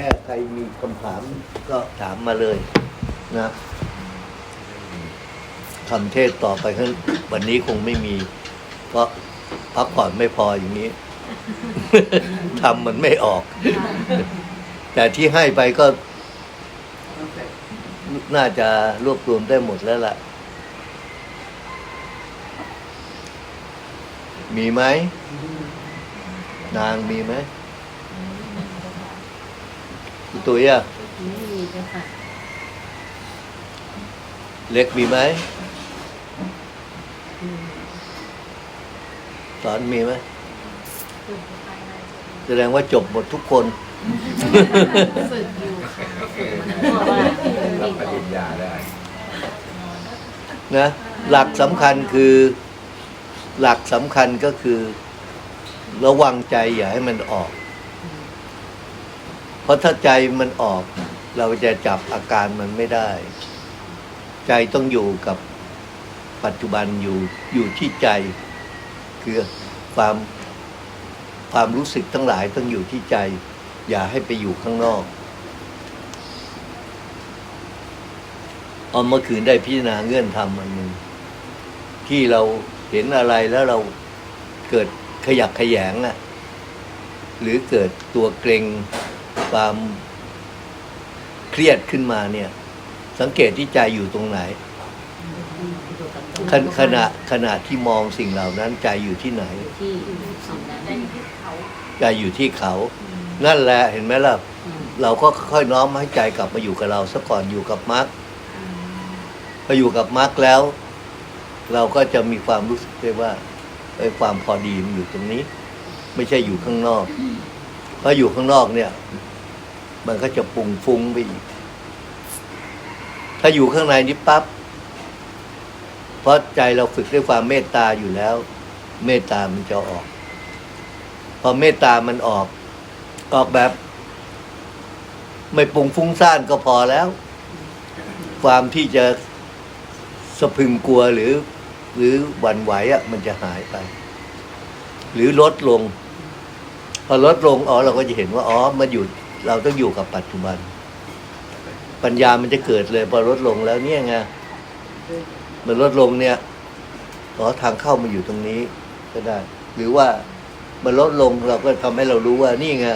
ค่ใครมีคำถามก็ถามมาเลยนะคำเทศต่อไปข้างวันนี้คงไม่มี เพราะพักผ่อนไม่พออย่างนี้ ทำมันไม่ออก แต่ที่ให้ไปก็ น่าจะรวบรวมได้หมดแล้วล่ะ มีไหม นางมีไหม คุณตุ้ยอะไม่มีเจ้าค่ะเล็กมีไหมอืมสอนมีไหมแสดงว่าจบหมดทุกคน ฝึกอยู่ค่ะฝึกมันเพราะว่ารับปริญญาได้ นะ หลักสำคัญคือ หลักสำคัญก็คือ ระวังใจอย่าให้มันออกเพ ราะถ้าใจมันออก เราจะจับอาการมันไม่ได้ ใจต้องอยู่กับปัจจุบันอยู่อยู่ที่ใจ คือความความรู้สึกทั้งหลายต้องอยู่ที่ใจ อย่าให้ไปอยู่ข้างนอกเอาเมื่อคืนได้พิจารณาเงื่อนธรรมอันหนึ่งที่เราเห็นอะไรแล้วเราเกิดขยักขยงอะหรือเกิดตัวเกรง ความเครียดขึ้นมาเนี่ย สังเกตที่ใจอยู่ตรงไหน ขณขณะขณะที่มองสิ่งเหล่านั้นใจอยู่ที่ไหน ที่สิ่งนั้นใจอยู่ที่เขา นั่นแหละเห็นไหมล่ะ เราก็ค่อยน้อมให้ใจกลับมาอยู่กับเราซะก่อนอยู่กับมรรคพออยู่กับมรรคแล้ว เราก็จะมีความรู้สึกได้ว่าไอ้ความพอดีมันอยู่ตรงนี้ ไม่ใช่อยู่ข้างนอก พราอยู่ข้างนอกเนี่ย มันก็จะปุ่งฟุ้งไปอีก ถ้าอยู่ข้างในนี้ปั๊บเพราะใจเราฝึกด้วยความเมตตาอยู่แล้ว เมตตามันจะออก พอเมตตามันออก ออกแบบ ไม่ปรุงฟุ้งซ่านก็พอแล้ว ความที่จะสะพึงกลัวหรือ หรือหวั่นไหวอะ มันจะหายไป หรือลดลง อลดลงอ๋อเราก็จะเห็นว่าอ๋อมันอยู่เราต้องอยู่กับปัจจุบัน ปัญญามันจะเกิดเลยพอลดลงแล้วเนี่ยไงมันลดลงเนี่ยอ๋อทางเข้ามันอยู่ตรงนี้ก็ได้ หรือว่ามันลดลงเราก็ทำให้เรารู้ว่านี่ไง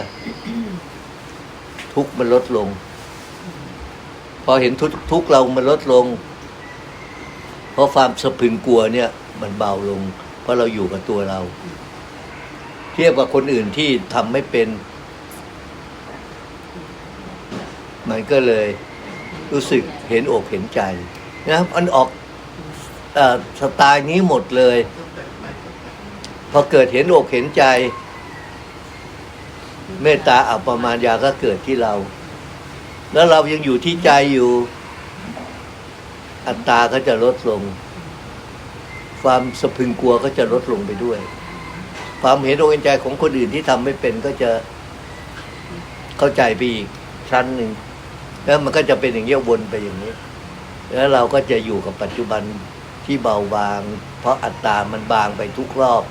ทุกมันลดลง พอเห็นทุกทุกเรามันลดลง เพราะความสะพรึงกลัวเนี่ย มันเบาลง เพราะเราอยู่กับตัวเรา เทียบกับคนอื่นที่ทำไม่เป็น มันก็เลยรู้สึกเห็นอกเห็นใจนะครับอันออกอสไตล์นี้หมดเลย พอเกิดเห็นอกเห็นใจ เมตตาอัปปมายาก็เกิดที่เรา แล้วเรายังอยู่ที่ใจอยู่ อัตตาก็จะลดลง ความสะพึงกลัวก็จะลดลงไปด้วย ความเห็นอกเห็นใจของคนอื่นที่ทำไม่เป็นก็จะเข้าใจไปอีกชั้นหนึ่งแล้วมันก็จะเป็นอย่างเงี้ยวนไปอย่างนี้ แล้วเราก็จะอยู่กับปัจจุบันที่เบาบาง เพราะอัตตามันบางไปทุกรอบ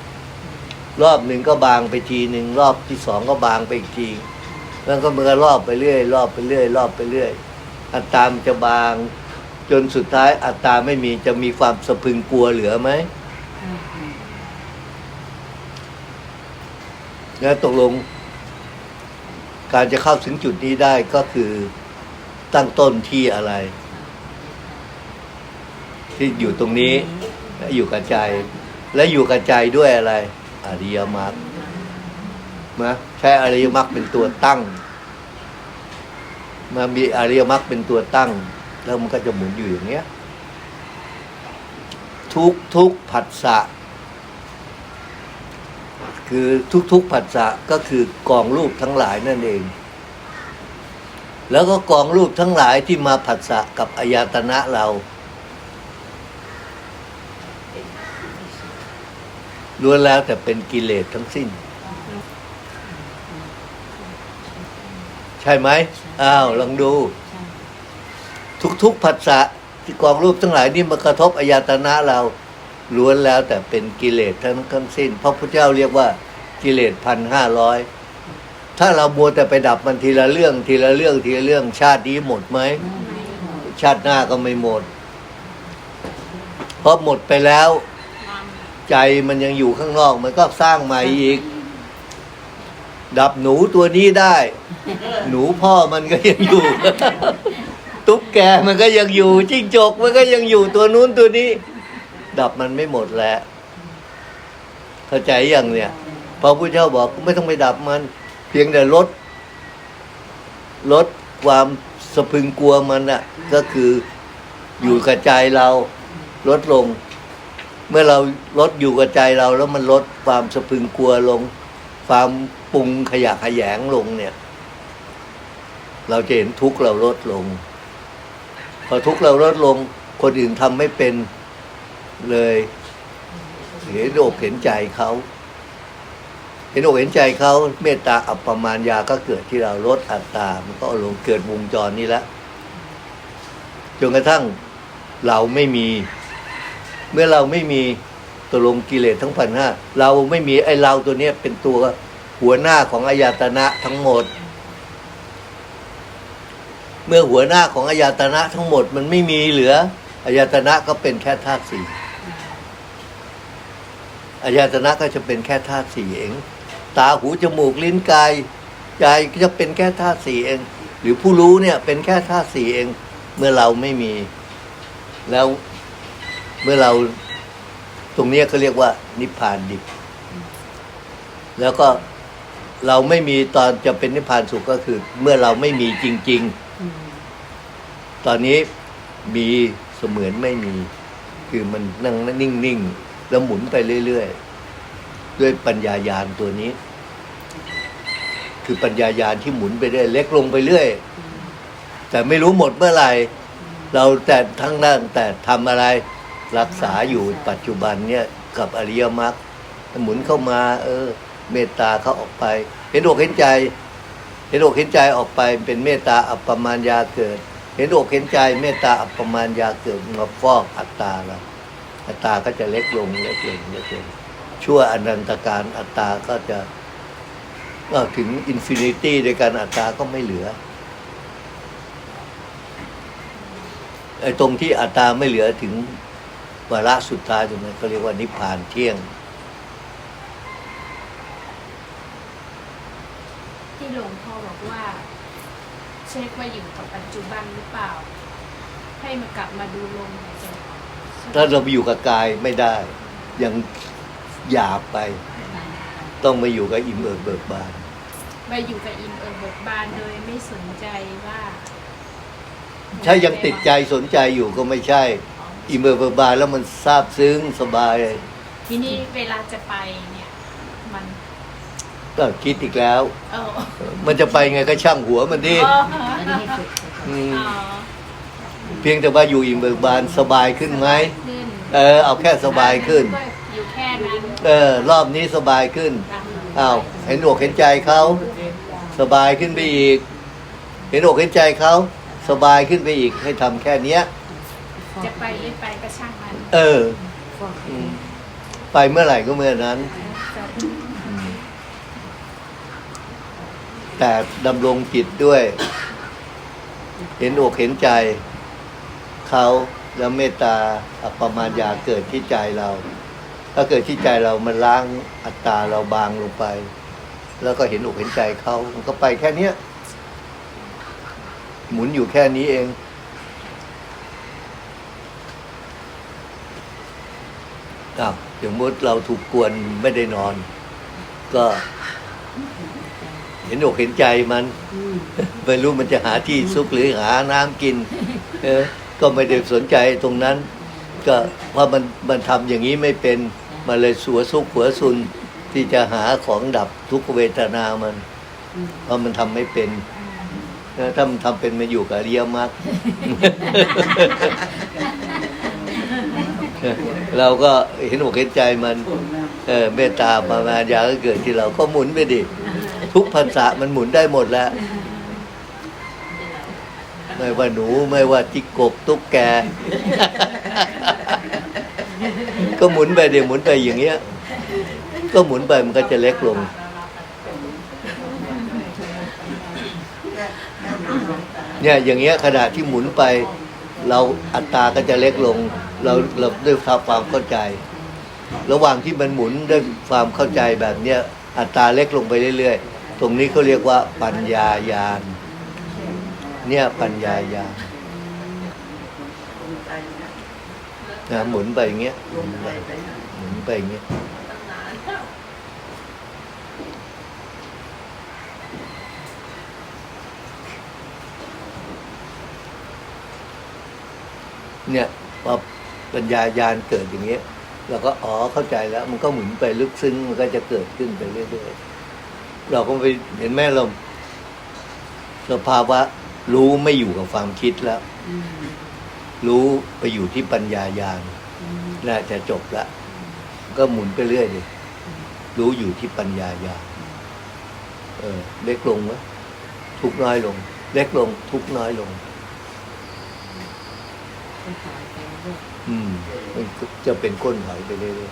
รอบหนึ่งก็บางไปทีหนึ่งรอบที่สองก็บางไปอีกทีแล้วก็มันก็รอบไปเรื่อย รอบไปเรื่อย รอบไปเรื่อย อัตตามจะบาง จนสุดท้ายอัตตาไม่มีจะมีความสะพึงกลัวเหลือไหม แล้วตกลง การจะเข้าถึงจุดนี้ได้ก็คือตั้งต้นที่อะไร ที่อยู่ตรงนี้และอยู่กับใจ และอยู่กับใจด้วยอะไร อริยมรรคนะใช้อริยมรรคเป็นตัวตั้ง มามีอริยมรรคเป็นตัวตั้ง แล้วมันก็จะหมุนอยู่อย่างเงี้ย ทุกทุกผัสสะ คือทุกทุกผัสสะก็คือกองรูปทั้งหลายนั่นเอง แล้วก็กองรูปทั้งหลายที่มาผัสสะกับอายตนะเราล้วนแล้วแต่เป็นกิเลสทั้งสิ้น ใช่ไหมอ้าวลองดู ทุกๆผัสสะที่กองรูปทั้งหลายนี่มากระทบอายตนะเรา ล้วนแล้วแต่เป็นกิเลสทั้งทั้งสิ้น เพราะพระเจ้าเรียกว่ากิเลสพันห้าร้อยถ้าเรามัวแต่ไปดับมันทีละเรื่องทีละเรื่องทีละเรื่องชาตินี้หมดไหมชาติหน้าก็ไม่หมด เพราะหมดไปแล้ว ใจมันยังอยู่ข้างนอก มันก็สร้างใหม่อีก ดับหนูตัวนี้ได้ หนูพ่อมันก็ยังอยู่ ตุ๊กแกมันก็ยังอยู่จิ้งจกมันก็ยังอยู่ตัวนู้นตัวนี้ ดับมันไม่หมดแหล้วเข้าใจยังเนี่ยพระพุทธเจ้าบอกไม่ต้องไปดับมัน เพียงแต่ลด ลดความสะพึงกลัวมันน่ะก็คืออยู่กับใจเราลดลง เมื่อเราลดอยู่กับใจเราแล้วมันลดความสะพึงกลัวลง ความปรุงขยะขยงลงเนี่ย เราจะเห็นทุกข์เราลดลง พอทุกข์เราลดลง คนอื่นทำไม่เป็น เลยเห็นอกเห็นใจเขาเห็นอกเห็นใจเขาเมตตาอัปปมาณยาก็เกิดที่เราลดอัตตา มันก็ลงเกิดวงจรนี้แล้วจนกระทั่งเราไม่มี เมื่อเราไม่มีตกลงกิเลสทั้งพันห้าเราไม่มีไอเราตัวเนี้ยเป็นตัวหัวหน้าของอายตนะทั้งหมด เมื่อหัวหน้าของอายตนะทั้งหมดมันไม่มีเหลืออายตนะก็เป็นแค่ธาตุสี่ อายตนะก็จะเป็นแค่ธาตุสี่เอง ตาหูจมูกลิ้นกายใจก็จะเป็นแค่ธาตุสี่เอง หรือผู้รู้เนี่ยเป็นแค่ธาตุสี่เอง เมื่อเราไม่มี แล้วเมื่อเราตรงนี้เขาเรียกว่า นิพพานดิบ แล้วก็เราไม่มีตอนจะเป็นนิพพานสุขก็คือ เมื่อเราไม่มีจริง ๆ ตอนนี้มีเสมือนไม่มี คือมันนั่งนิ่งๆ แล้วหมุนไปเรื่อยๆ ด้วยปัญญายาณตัวนี้ คือปัญญายาณที่หมุนไปเรื่อยเล็กลงไปเรื่อย แต่ไม่รู้หมดเมื่อไหร่ เราแต่ทั้งนั้นแต่ทำอะไรรักษาอยู่ปัจจุบันเนี่ยกับอริยมรรคหมุนเข้ามา เออ เมตตาเขาออกไป เห็นอกเห็นใจเห็นอกเห็นใจออกไปเป็นเมตตาอัปปมาณยาเกิด เห็นอกเห็นใจเมตตาอัปปมาณยาเกิดมาฟอกอัตตาเรา อัตตาก็จะเล็กลงเล็กลงเล็กลงชั่วอนันตการอัตตาก็จะก็ถึงอินฟินิตี้ด้วยกันอัตตาก็ไม่เหลือไอ้ตรงที่อัตตาไม่เหลือถึงวาระสุดท้ายตรงนั้นเขาเรียกว่านิพพานเที่ยง ที่หลวงพ่อบอกว่า เช็คว่าอยู่กับปัจจุบันหรือเปล่า ให้มากลับมาดูลมหาย ถ้าเราไปอยู่กับกายไม่ได้ ยังหยาบไป ต้องมาอยู่กับอิ่มเอิบเบิกบานไปอยู่กับอินเอิบเบิกบานโดยไม่สนใจว่า ถ้ายังติดใจสนใจอยู่ก็ไม่ใช่ อิ่มเอิบเบิกบานแล้วมันซาบซึ้งสบายทีนี้เวลาจะไปเนี่ย มันก็คิดอีกแล้วเออมันจะไปไงก็ช่างหัวมันดิอ๋ออืมอ๋อ เพียงแต่ว่าอยู่อิ่มเบิกบานสบายขึ้นไหมขึ้นเออเอาแค่สบายขึ้นก็อยู่แค่นั้นเออรอบนี้สบายขึ้นอ้าวเห็นอกเห็นใจเขาสบายขึ้นไปอีก เห็นอกเห็นใจเขาสบายขึ้นไปอีกให้ทำแค่เนี้ย จะไปหรือไปก็ช่างมัน เอออืมไปเมื่อไหร่ก็เมื่อนั้น แต่ดำรงจิตด้วย เห็นอกเห็นใจ เขาแล้วเมตตาอัปปมาณยาเกิดที่ใจเรา ถ้าเกิดที่ใจเรามันล้างอัตตาเราบางลงไป แล้วก็เห็นอกเห็นใจเขามันก็ไปแค่เนี้ยหมุนอยู่แค่นี้เอง อ้าวอย่างมุดเราถูกกวนไม่ได้นอน ก็ เห็นอกเห็นใจมัน ไม่รู้มันจะหาที่ซุกหรือหาน้ำกิน เออ ก็ไม่ได้สนใจตรงนั้น ก็เพราะมันมันทำอย่างนี้ไม่เป็นมาเลยสัวซุกหัวซุนที่จะหาของดับทุกเวทนามันเพราะมันทำไม่เป็นถ้ามันทำเป็นมาอยู่กับอริยมรรคเราก็เห็นอกเห็นใจมันเออเมตตาประมาณยาก็เกิดที่เราก็หมุนไปดิทุกภาษามันหมุนได้หมดแล้ว ไม่ว่าหนูไม่ว่าจิกกบตุ๊กแก ก็หมุนไปเดี๋ยวหมุนไปอย่างเงี้ย ก็หมุนไปมันก็จะเล็กลง เนี่ยอย่างเงี้ยขณะที่หมุนไป เราอัตราก็จะเล็กลง เราเราด้วยความเข้าใจ ระหว่างที่มันหมุนด้วยความเข้าใจแบบเนี้ยอัตราเล็กลงไปเรื่อยๆ ตรงนี้เขาเรียกว่าปัญญายาน เนี่ยปัญญายานะหมุนไปอย่างเงี้ยหมุนไปหมุนไปอย่างเงี้ยเนี่ยพอปัญญายานเกิดอย่างเงี้ยเราก็อ๋อเข้าใจแล้ว มันก็หมุนไปลึกซึ้งมันก็จะเกิดขึ้นไปเรื่อยๆเราก็ไปเห็นแม่เราสภาวะ รู้ไม่อยู่กับความคิดแล้ว รู้ไปอยู่ที่ปัญญายานน่าจะจบละก็หมุนไปเรื่อยเลยรู้อยู่ที่ปัญญายานเออ เล็กลงวะทุกข์น้อยลง เล็กลง ทุกข์น้อยลง อืมมันจะเป็นก้นหอยไปเรื่อย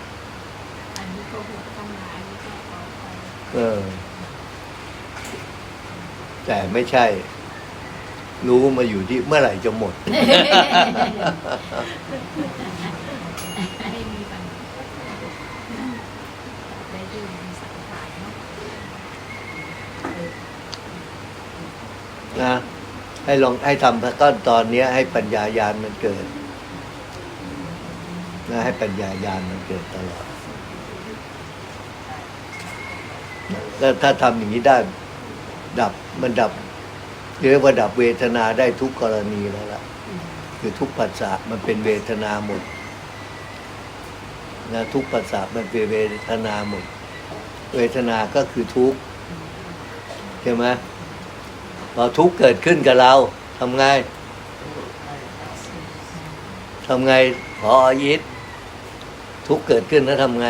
อันนี้ก็หัวตั้งหลายอันนี้ก็ขอไปๆเออ แต่ไม่ใช่ รู้มาอยู่ที่เมื่อไหร่จะหมด ไม่มีปัญหาได้ดูในสังขารเนาะนะ ให้ลองให้ทำก็ตอนเนี้ย ให้ปัญญายานมันเกิดนะให้ปัญญายานมันเกิดตลอดนะแล้วถ้าทำอย่างนี้ได้ ดับมันดับ เรียกว่าดับเวทนาได้ทุกกรณีแล้วล่ะ คือทุกปัสสะมันเป็นเวทนาหมดนะทุกปัสสะมันเป็นเวทนาหมด เวทนาก็คือทุกใช่ไหมพอทุกเกิดขึ้นกับเราทำไงทำไงพอยิดทุกเกิดขึ้นแล้วทำไง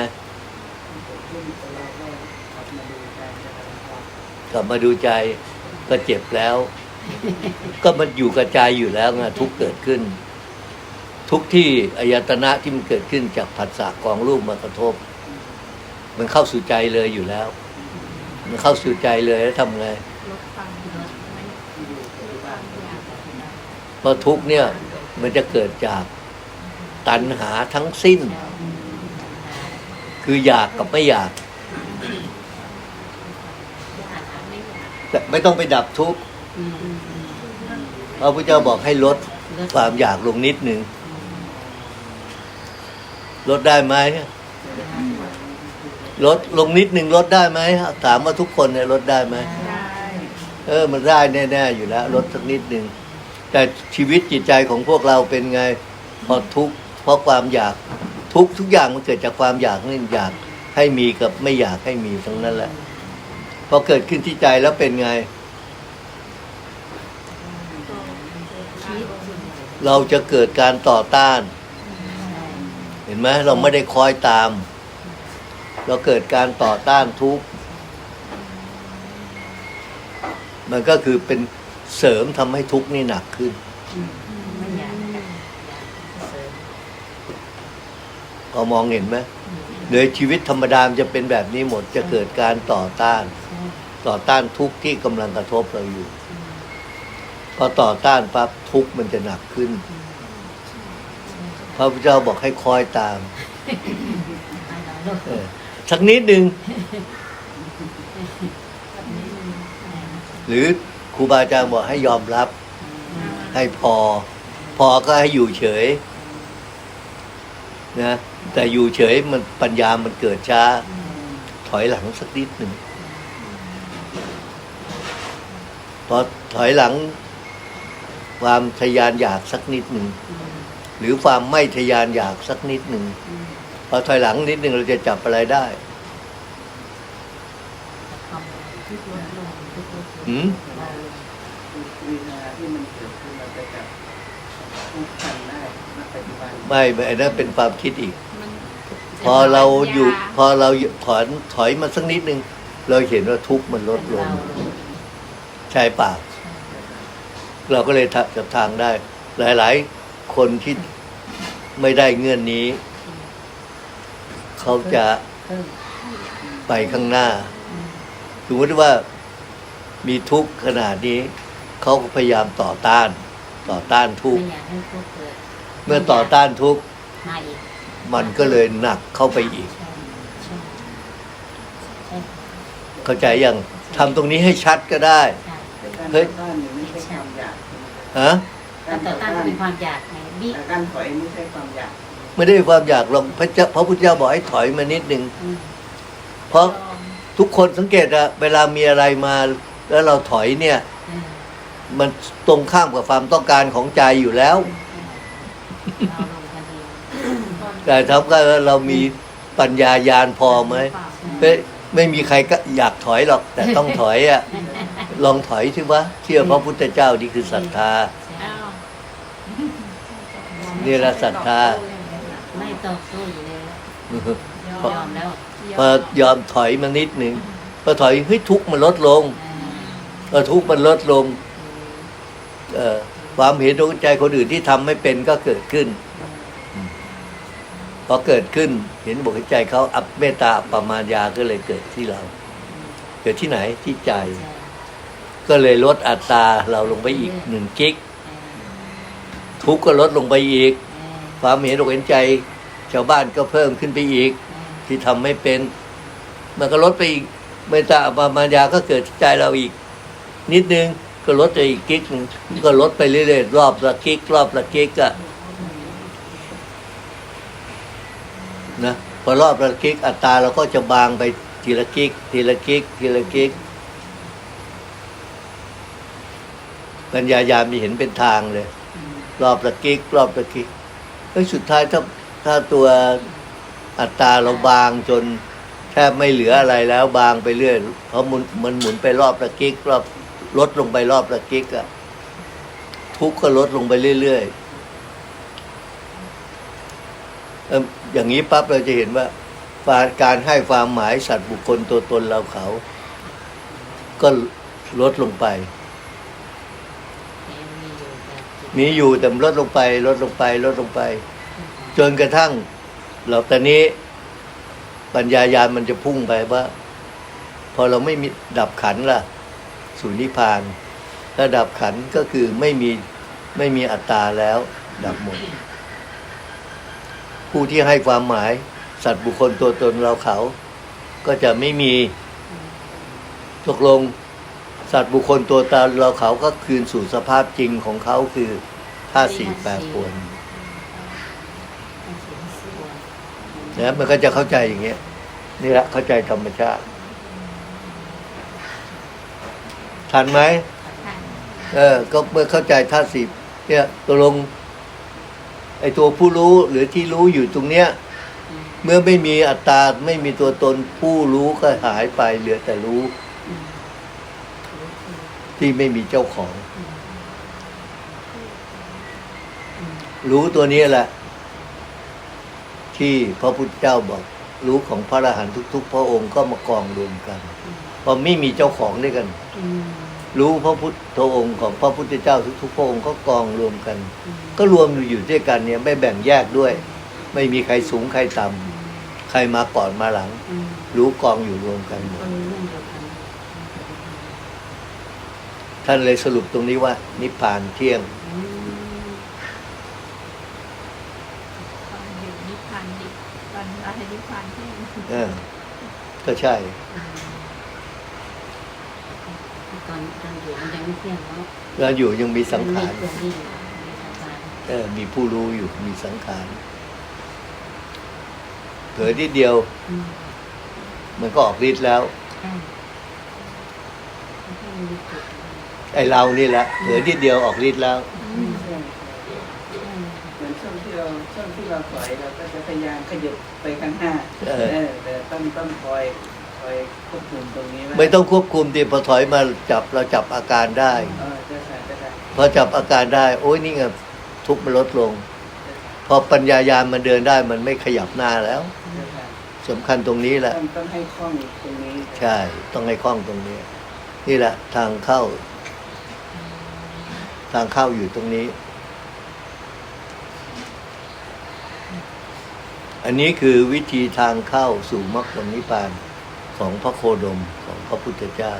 กลับมาดูใจก็เจ็บแล้ว ก็มันอยู่กับใจอยู่แล้วไงทุกเกิดขึ้น ทุกที่อายตนะที่มันเกิดขึ้นจากผัสสะกองรูปมากระทบ มันเข้าสู่ใจเลยอยู่แล้ว มันเข้าสู่ใจเลยแล้วทำไงลดความไม่ลดความอยากเพราะทุกเนี่ยมันจะเกิดจากตัณหาทั้งสิ้น คืออยากกับไม่อยากไม่อยากแต่ไม่ต้องไปดับทุกข์ พระพุทธเจ้าบอกให้ลดความอยากลงนิดหนึ่งลดได้ไหมลดลงนิดหนึ่งลดได้ไหมถามว่าทุกคนเนี่ยลดได้ไหมได้เออ มันได้แน่ๆอยู่แล้วลดสักนิดหนึ่งแต่ชีวิตจิตใจของพวกเราเป็นไงพอทุกข์เพราะความอยากทุกข์ทุกอย่างมันเกิดจากความอยากนี่อยากให้มีกับไม่อยากให้มีทั้งนั้นแหละพอเกิดขึ้นที่ใจแล้วเป็นไง คิด เราจะเกิดการต่อต้าน เห็นไหมเราไม่ได้คอยตาม เราเกิดการต่อต้านทุกข์มันก็คือเป็นเสริมทำให้ทุกข์นี่หนักขึ้นไม่อยากเสริมพอมองเห็นไหมโดยชีวิตธรรมดามนจะเป็นแบบนี้หมดจะเกิดการต่อต้าน ต่อต้านทุกข์ที่กำลังกระทบเราอยู่ พอต่อต้านปั๊บทุกข์มันจะหนักขึ้น พระพุทธเจ้าบอกให้คอยตามให้เราลดเออสักนิดหนึ่งหรือครูบาอาจารย์บอกให้ยอมรับ ให้พอ พอก็ให้อยู่เฉย นะ แต่อยู่เฉยมันปัญญามันเกิดช้า ถอยหลังสักนิดหนึ่งพอถอยหลัง ความทะยานอยากสักนิดหนึ่งหรือความไม่ทะยานอยากสักนิดหนึ่งพอถอยหลังนิดหนึ่งเราจะจับอะไรได้ความทุกข์ลดลงทุกข์ลดลงหืมเราเวลาที่มันเกิดขึ้นเราจะจับทุกขันได้ณปัจจุบันไม่ไม่อันนั้นเป็นความคิดอีกมันพอเราอยู่ พอเราถอนถอยมาสักนิดหนึ่งเราเห็นว่าทุกข์มันลดลงใช่ป่ะ เราก็เลยจับทางได้ หลาย ๆ คนที่ไม่ได้เงื่อนนี้ เขาจะเพิ่มไปข้างหน้าสมมติว่ามีทุกข์ขนาดนี้ เขาก็พยายามต่อต้าน ต่อต้านทุกไม่ข์อยากให้ทุกข์เกิดเมื่อต่อต้านทุกข์มาอีกมันก็เลยหนักเข้าไปอีกใช่ใช่ใช่เข้าใจยังทำตรงนี้ให้ชัดก็ได้ใช่แต่การเฮ้ย ฮะการต่อต้านเป็นความอยากไงบิ๊กแต่การถอยไม่ใช่ความอยาก ไม่ได้ความอยากหรอกพระเจ้าพระพุทธเจ้าบอกให้ถอยมานิดนึงอืมเพราะทุกคนสังเกตอะเวลามีอะไรมา แล้วเราถอยเนี่ยอืมมันตรงข้ามกับความต้องการของใจอยู่แล้วเราลงทันทีแต่ทำก็เรามีปัญญายาณพอไหมไม่ไม่มีใครก็อยากถอยหรอก แต่ต้องถอยอะ ลองถอยสิวะเชื่อพระพุทธเจ้านี่คือศรัทธา อ้าวนี่แหละศรัทธาไม่ต่อสู้อยู่เลยยอมแล้วพอยอมถอยมานิดหนึ่งพอถอยเฮ้ยทุกข์มันลดลงอ่าพอทุกข์มันลดลงเอ่อความเห็นอกใจคนอื่นที่ทำไม่เป็นก็เกิดขึ้นพอเกิดขึ้น เห็นบอกเห็นใจเขาอัปเมตตาอัปปมาญาก็เลยเกิดที่เรา เกิดที่ไหนที่ใจใช่ ก็เลยลดอัตราเราลงไปอีกหนึ่งกิก ทุกข์ก็ลดลงไปอีก ความเห็นอกเห็นใจ ชาวบ้านก็เพิ่มขึ้นไปอีก ที่ทำไม่เป็น มันก็ลดไปอีกเมตตาอัปปมาญาก็เกิดที่ใจเราอีก นิดนึงก็ลดไปอีกกิกหนึ่งก็ลดไปเรื่อยๆรอบละกิกรอบละกิกอะนะพอรอบละกิกอัตราเราก็จะบางไปทีละกิกทีละกิกทีละกิก ปัญญายามมีเห็นเป็นทางเลย รอบละกิกรอบละกิกเฮ้ยสุดท้ายถ้าถ้าตัวอัตราเราบางจนแทบไม่เหลืออะไรแล้วบางไปเรื่อยเพราะมันมันหมุนไปรอบละกิกรอบลดลงไปรอบละกิกอะทุกข์ก็ลดลงไปเรื่อยๆเอิ่มอย่างนี้ปั๊บเราจะเห็นว่าการให้ความหมายสัตว์บุคคลตัวตนเราเขา ก็ลดลงไป มีอยู่แต่ลดลงไป ลดลงไป ลดลงไป จนกระทั่งเราตอนนี้ปัญญายาณมันจะพุ่งไปว่า พอเราไม่มีดับขันล่ะสู่นิพานถ้าดับขันก็คือไม่มีไม่มีอัตตาแล้ว ดับหมด ผู้ที่ให้ความหมาย สัตว์บุคคลตัวตนเราเขา ก็จะไม่มีตกลง สัตว์บุคคลตัวตนเราเขาก็คืนสู่สภาพจริงของเขาคือธาตุสี่แปรปรวนนะมันก็จะเข้าใจอย่างเงี้ยนี่แหละเข้าใจธรรมชาติทันไหมเออ ก็เมื่อเข้าใจธาตุสี่เนี่ยตกลงไอ้ตัวผู้รู้หรือที่รู้อยู่ตรงเนี้ย เมื่อไม่มีอัตตาไม่มีตัวตนผู้รู้ก็หายไปเหลือแต่รู้ ที่ไม่มีเจ้าของ รู้ตัวนี้แหละ ที่พระพุทธเจ้าบอก รู้ของพระอรหันต์ทุก ๆ พระองค์ก็มากองรวมกันเพราะไม่มีเจ้าของด้วยกันรู้พระพุทธองค์ของพระพุทธเจ้าทุกๆพระองค์ก็กองรวมกัน ก็รวมอยู่ด้วยกันเนี่ย ไม่แบ่งแยกด้วย ไม่มีใครสูงใครต่ำใครมาก่อนมาหลัง รู้กองอยู่รวมกันหมด ท่านเลยสรุปตรงนี้ว่า นิพพานเที่ยงความอยู่นิพพานดิบวันอะไรนิพพานเที่ยงเออ ก็ใช่ ตอนตอนอยู่มันยังไม่เที่ยงแล้วเราอยู่ยังมีสังขารมีคนที่อยู่มีสังขารเออมีผู้รู้อยู่มีสังขารเผลอทีเดียวอืมมันก็ออกฤทธิ์แล้ว ใช่ไม่ใช่มีจุด ไอเรานี่แหละเผลอทีเดียวออกฤทธิ์แล้วใช่เหมือนช่วงที่เราช่วงที่เราถอยเราก็จะพยายามขยับไปข้างหน้าเออเออแต่ต้องต้องคอยคอยควบคุมตรงนี้ว้ไม่ต้องควบคุมดิพอถอยมาจับเราจับอาการได้ เออจะใส่จะใส่พอจับอาการได้ โอ้ยนี่ไงทุกข์มันลดลง พอปัญญายาณมันเดินได้มันไม่ขยับหน้าแล้วจะใส่สำคัญตรงนี้แหละ ต้องต้องให้คล่องตรงนี้ ใช่ ต้องให้คล่องตรงนี้ นี่แหละทางเข้า ทางเข้าอยู่ตรงนี้ อันนี้คือวิธีทางเข้าสู่มรรคผลนิพพานของพระโคดมของพระพุทธเจ้า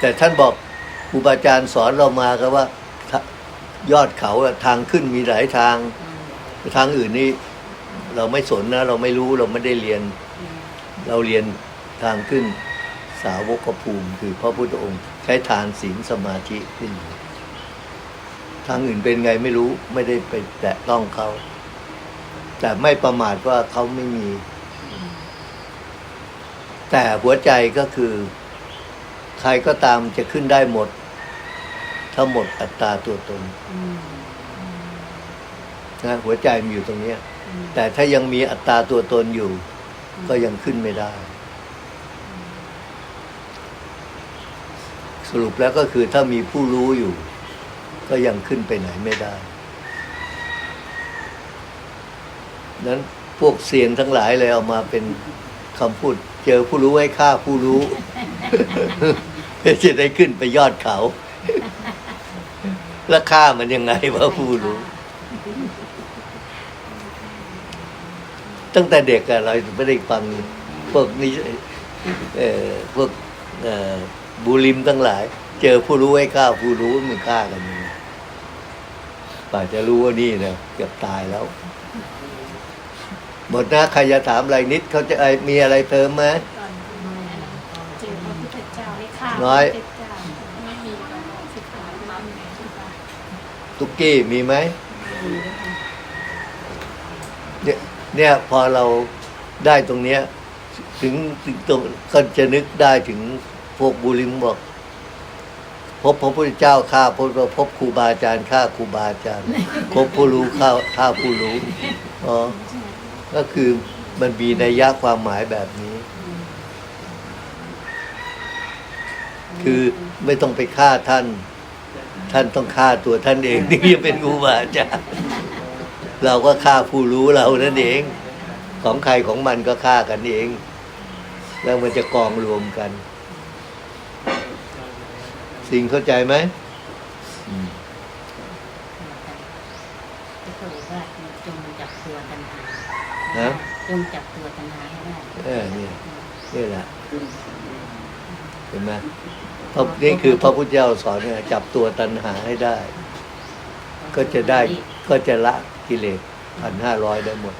แต่ท่านบอกครูบาอาจารย์สอนเรามาก็ว่ายอดเขาทางขึ้นมีหลายทาง ทางอื่นนี่เราไม่สนนะ เราไม่รู้เราไม่ได้เรียน เราเรียนทางขึ้นสาวกภูมิ คือพระพุทธองค์ ใช้ทานศีลสมาธิขึ้น ทางอื่นเป็นไงไม่รู้ไม่ได้ไปแตะต้องเขา แต่ไม่ประมาทว่าเขาไม่มี แต่หัวใจก็คือ ใครก็ตามจะขึ้นได้หมด ถ้าหมดอัตตาตัวตนนะหัวใจมันอยู่ตรงเนี้ยแต่ถ้ายังมีอัตตาตัวตนอยู่ ก็ยังขึ้นไม่ได้ สรุปแล้วก็คือถ้ามีผู้รู้อยู่ ก็ยังขึ้นไปไหนไม่ได้ นั้นพวกเซียนทั้งหลายเลยเอามาเป็นคำพูด เจอผู้รู้ให้ฆ่าผู้รู้เพื่อจะได้ขึ้นไปยอดเขา แล้วฆ่ามันยังไงวะผู้รู้ ตั้งแต่เด็กอะเราไม่ได้ฟังพวกนี้เอ่อพวกเอ่อบูลิมทั้งหลาย เจอผู้รู้ให้ฆ่าผู้รู้มันฆ่ากันยังไง ป่าจะรู้ว่านี่นะเกือบตายแล้ว หมดนะใครจะถามอะไรนิดเขาจะไอมีอะไรเพิ่มไหมตอนเจอพระพุทธเจ้าให้ฆ่าพน้ระอยพุทธเจ้าไม่มีการศึกษาธรรมใช่ปะตุกกี้มีไหมเนี่ยเนี่ยพอเราได้ตรงเนี้ย ถึงถึงตรงก็จะนึกได้ถึงพวกบูลิมบอก พบพระพุทธเจ้าข้าพบพบครูบาอาจารย์ข้าครูบาอาจารย์พบผู้รู้ข้าข้าผู้รู้อ๋อก็คือมันมีนัยยะความหมายแบบนี้ คือไม่ต้องไปฆ่าท่าน ท่านต้องฆ่าตัวท่านเองที่จะเป็นครูบาอาจารย์เราก็ฆ่าผู้รู้เรานั่นเอง ของใครของมันก็ฆ่ากันเอง แล้วมันจะกองรวมกัน สิ่งเข้าใจไหมอืมก็คือว่าจงจับตัวตัณหานะจงจับตัวตัณหาให้ได้เออนี่นี่แหละเห็นไหมเพราะนี่คือพระพุทธเจ้าสอนเนี่ยจับตัวตัณหาให้ได้ ก็จะได้ก็จะละกิเลสพันห้าร้อยได้หมด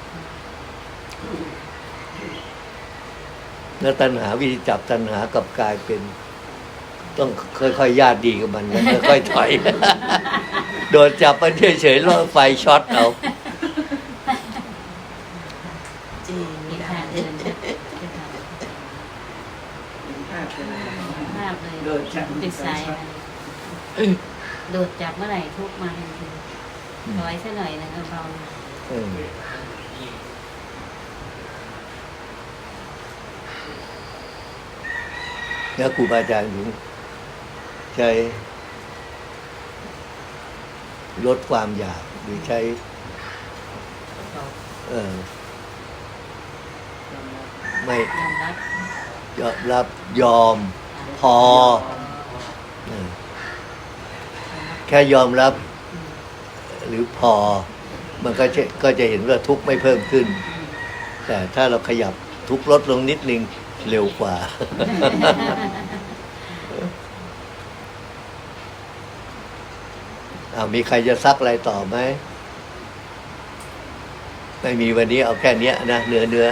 แล้วตัณหาวิธีจับตัณหากลับกลายเป็น ต้องค่อยๆญาติดีกับมันแล้วค่อยๆถอย โดนจับมันเฉยๆแล้วไฟช็อตเอาจริงมีทางเดินจะจะทภาพเป็นอะไรำภาพเลยโดดจับติดสายมาโดดจับเมื่อไหร่ทุกมาทันทีถอยซะหน่อยนึงเอาเบาเออแล้วครูบาอาจารย์ถึง ใช้ ลดความอยากหรือใช้ เออ ไม่ยอมรับยอม พอเออแค่ยอมรับ หรือพอ มันก็จะก็จะเห็นว่าทุกข์ไม่เพิ่มขึ้น แต่ถ้าเราขยับทุกข์ลดลงนิดนึงเร็วกว่า อ่า มีใครจะซักอะไรต่อไหม ไม่มีวันนี้เอาแค่นี้นะเนื้อเนื้อ